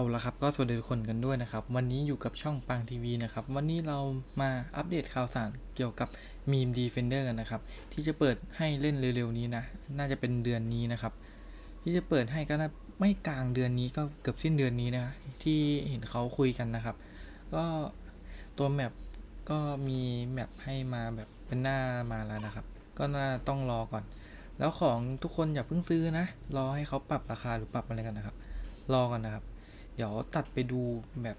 เอาละครับก็สวัสดีทุกคนกันด้วยนะครับ วันนี้อยู่กับช่องปังทีวีนะครับ วันนี้เรามาอัปเดตข่าวสารเกี่ยวกับมีมดีเฟนเดอร์กันนะครับ ที่จะเปิดให้เล่นเร็วๆนี้นะ น่าจะเป็นเดือนนี้นะครับ ที่จะเปิดให้ก็น่าไม่กลางเดือนนี้ก็เกือบสิ้นเดือนนี้นะที่เห็นเขาคุยกันนะครับ ก็ตัวแมปก็มีแมปให้มาแบบเป็นหน้ามาแล้วนะครับ ก็น่าต้องรอก่อน แล้วของทุกคนอย่าเพิ่งซื้อนะ รอให้เขาปรับราคาหรือปรับอะไรกันนะครับ รอกันนะครับ ดี๋ยวตัดไปดูแบบ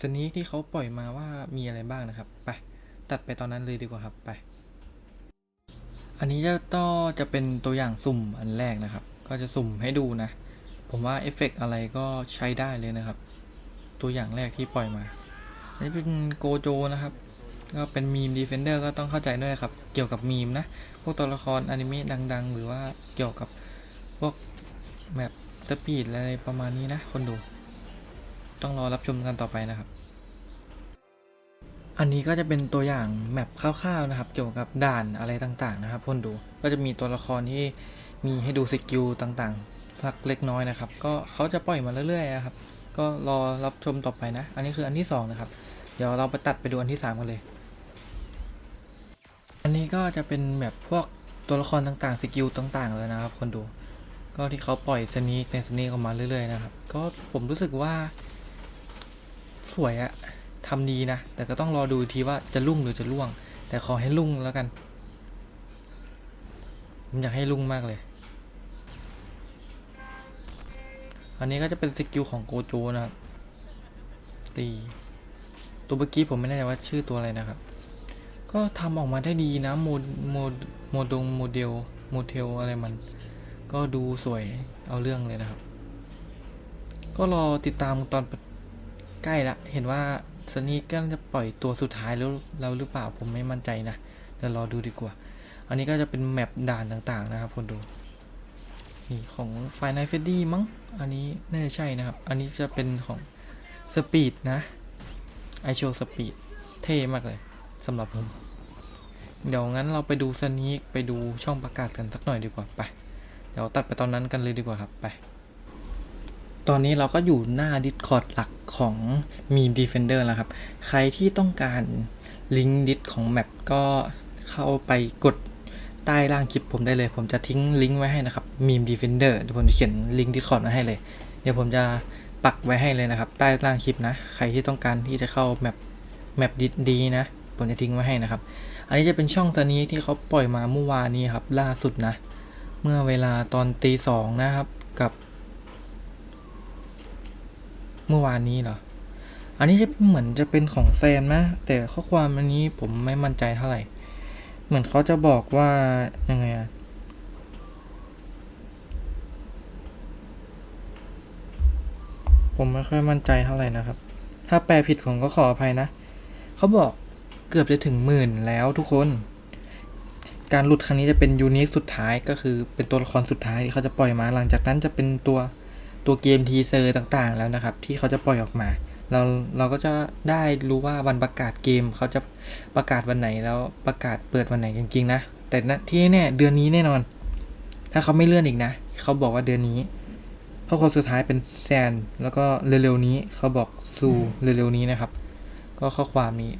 สนีคที่เขาปล่อยมาว่ามีอะไรบ้างนะครับ ไป ตัดไปตอนนั้นเลยดีกว่าครับไป อันนี้จะต่อจะเป็นตัวอย่างสุ่มอันแรกนะครับ ก็จะสุ่มให้ดูนะ ผมว่าเอฟเฟกต์อะไรก็ใช้ได้เลยนะครับ ตัวอย่างแรกที่ปล่อยมา อันนี้เป็นโกโจนะครับ ก็เป็นมีมดีเฟนเดอร์ก็ต้องเข้าใจด้วยครับ เกี่ยวกับมีมนะ พวกตัวละครอนิเมะดัง ๆ หรือว่าเกี่ยวกับพวกแมปสปีดอะไรประมาณนี้นะ คนดู ต้องรอรับชมกันต่อไปนะครับ อันนี้ก็จะเป็นตัวอย่างแมปคร่าวๆนะครับ เกี่ยวกับด่านอะไรต่างๆ นะครับคนดู ก็จะมีตัวละครที่มีให้ดูสกิลต่างๆสักเล็กน้อยนะครับ ก็เขาจะปล่อยมาเรื่อยๆนะครับ ก็รอรับชมต่อไปนะ อันนี้คืออันที่สองนะครับ เดี๋ยวเราไปตัดไปดูอันที่สามกันเลย อันนี้ก็จะเป็นแบบพวกตัวละครต่างๆ สกิลต่างๆเลยนะครับ คนดู ก็ที่เขาปล่อยสนีในสนีออกมาเรื่อยๆนะครับ ก็ผมรู้สึกว่า สวยอะทำดีนะ แต่ก็ต้องรอดูทีว่าจะรุ่งหรือจะร่วง แต่ขอให้รุ่งแล้วกันผมอยากให้รุ่งมากเลย อันนี้ก็จะเป็นสกิลของโกโจนะครับ ตี ตัวเมื่อกี้ผมไม่แน่ใจว่าชื่อตัวอะไรนะครับ ก็ทำออกมาได้ดีนะ โมโมโมดงโมเดลโมเทลอะไรมัน ก็ดูสวยเอาเรื่องเลยนะครับ ก็รอติดตามตอน ใกล้ละ เห็นว่าสนีก็จะปล่อยตัวสุดท้ายแล้วแล้วหรือเปล่าผมไม่มั่นใจนะเดี๋ยวรอดูดีกว่า อันนี้ก็จะเป็นแมปด่านต่างๆนะครับคนดูนี่ของไฟน a เฟดดี้มั้ง อันนี้น่าจะใช่นะครับ อันนี้จะเป็นของสปีดนะไอโชสปีดเท่มากเลยสำหรับผม เดี๋ยวงั้นเราไปดูสนีกไปดูช่องประกาศกันสักหน่อยดีกว่าไป เดี๋ยวตัดไปตอนนั้นกันเลยดีกว่าครับไป ตอนนี้เราก็อยู่หน้า Discord หลักของ Meme Defender แล้วครับ ใครที่ต้องการลิงก์ดิสของแมปก็เข้าไปกดใต้ล่างคลิปผมได้เลย ผมจะทิ้งลิงก์ไว้ให้นะครับ Meme Defender เดี๋ยวผมจะเขียนลิงก์ Discord มาให้เลย เดี๋ยวผมจะปักไว้ให้เลยนะครับ ใต้ล่างคลิปนะ ใครที่ต้องการที่จะเข้าแมปแมปดิสดีนะ ผมจะทิ้งไว้ให้นะครับ อันนี้จะเป็นช่องตัวนี้ที่เขาปล่อยมาเมื่อวานนี้ครับ ล่าสุดนะ เมื่อเวลาตอนตีสองนะครับกับ เมื่อวานนี้เหรอ อันนี้จะเหมือนจะเป็นของแซมนะ แต่ข้อความอันนี้ผมไม่มั่นใจเท่าไหร่ เหมือนเขาจะบอกว่ายังไงอะผมไม่ค่อยมั่นใจเท่าไหร่นะครับ ถ้าแปลผิดผมก็ขออภัยนะ เขาบอกเกือบจะถึงหมื่นแล้วทุกคน การหลุดครั้งนี้จะเป็นยูนิคสุดท้ายก็คือเป็นตัวละครสุดท้ายที่เขาจะปล่อยมา หลังจากนั้นจะเป็นตัว ตัวเกมทีเซอร์ต่างๆ แล้วนะครับ ที่เขาจะปล่อยออกมา เราเราก็จะได้รู้ว่าวันประกาศเกมเขาจะประกาศวันไหนแล้วประกาศเปิดวันไหนจริงๆนะ แต่นะที่แน่เดือนนี้แน่นอน ถ้าเขาไม่เลื่อนอีกนะ เขาบอกว่าเดือนนี้ เพราะคนสุดท้ายเป็นแซน แล้วก็เร็วๆนี้เขาบอกสู่เร็วๆนี้นะครับ ก็ข้อความนี้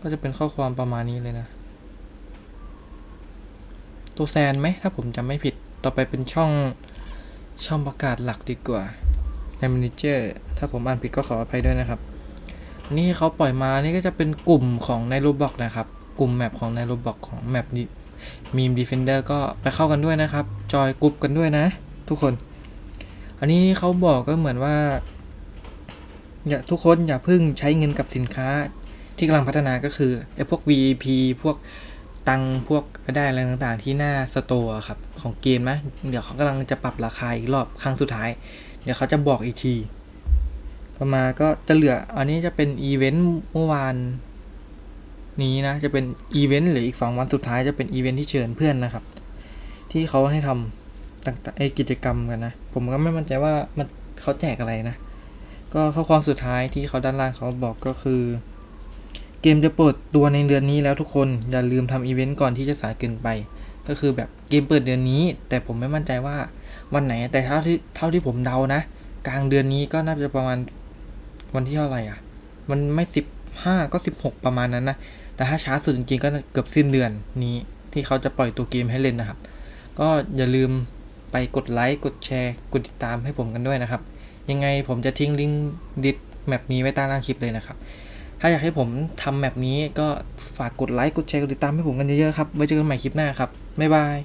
ก็จะเป็นข้อความประมาณนี้เลยนะตัวแซนไหมถ้าผมจำไม่ผิดต่อไปเป็นช่อง ช่องประกาศหลักดีกว่าในม a นเจอร์ถ้าผมอ่านผิดก็ขออภัยด้วยนะครับ นี่เขาปล่อยมานี่ก็จะเป็นกลุ่มของในโรบอกนะครับ กลุ่มแมปของในโรบอกของแมปนี้มีมดีเฟนเดอร์ก็ไปเข้ากันด้วยนะครับ จอยกลุ่มกันด้วยนะ ทุกคน อันนี้เขาบอกก็เหมือนว่า อย่าทุกคนอย่าเพิ่งใช้เงินกับสินค้าที่กำลังพัฒนาก็คือไอ้พวก VP พวก ตังพวกได้อะไรต่างๆ ที่หน้าสโตร์ครับ ของเกมนะ เดี๋ยวเขากำลังจะปรับราคาอีกรอบครั้งสุดท้าย เดี๋ยวเขาจะบอกอีกทีต่อมาก็จะเหลือ อันนี้จะเป็นอีเวนต์เมื่อวานนี้นะ จะเป็นอีเวนต์หรืออีก 2 วันสุดท้ายจะเป็นอีเวนต์ที่เชิญเพื่อนนะครับ ที่เขาให้ทำต่างๆไอกิจกรรมกันนะ ผมก็ไม่มั่นใจว่ามันเขาแจกอะไรนะ ก็ข้อความสุดท้ายที่เขาด้านล่างเขาบอกก็คือ เกมจะเปิดตัวในเดือนนี้แล้วทุกคน อย่าลืมทำอีเวนต์ก่อนที่จะสายเกินไป ก็คือแบบเกมเปิดเดือนนี้ แต่ผมไม่มั่นใจว่าวันไหนแต่เท่าที่เท่าที่ผมเดานะ กลางเดือนนี้ก็น่าจะประมาณวันที่เท่าไหร่อะ มันไม่สิบห้าก็สิบหกประมาณนั้นนะ แต่ถ้าช้าสุดจริงๆก็เกือบสิ้นเดือนนี้ที่เขาจะปล่อยตัวเกมให้เล่นนะครับ ก็อย่าลืมไปกดไลค์กดแชร์กดติดตามให้ผมกันด้วยนะครับ ยังไงผมจะทิ้งลิงก์ดิสแมปนี้ไว้ใต้ล่างคลิปเลยนะครับ ถ้าอยากให้ผมทำแมปนี้ก็ฝากกดไลค์กดแชร์กดติดตามให้ผมกันเยอะๆครับไว้เจอกันใหม่คลิปหน้าครับบ๊ายบาย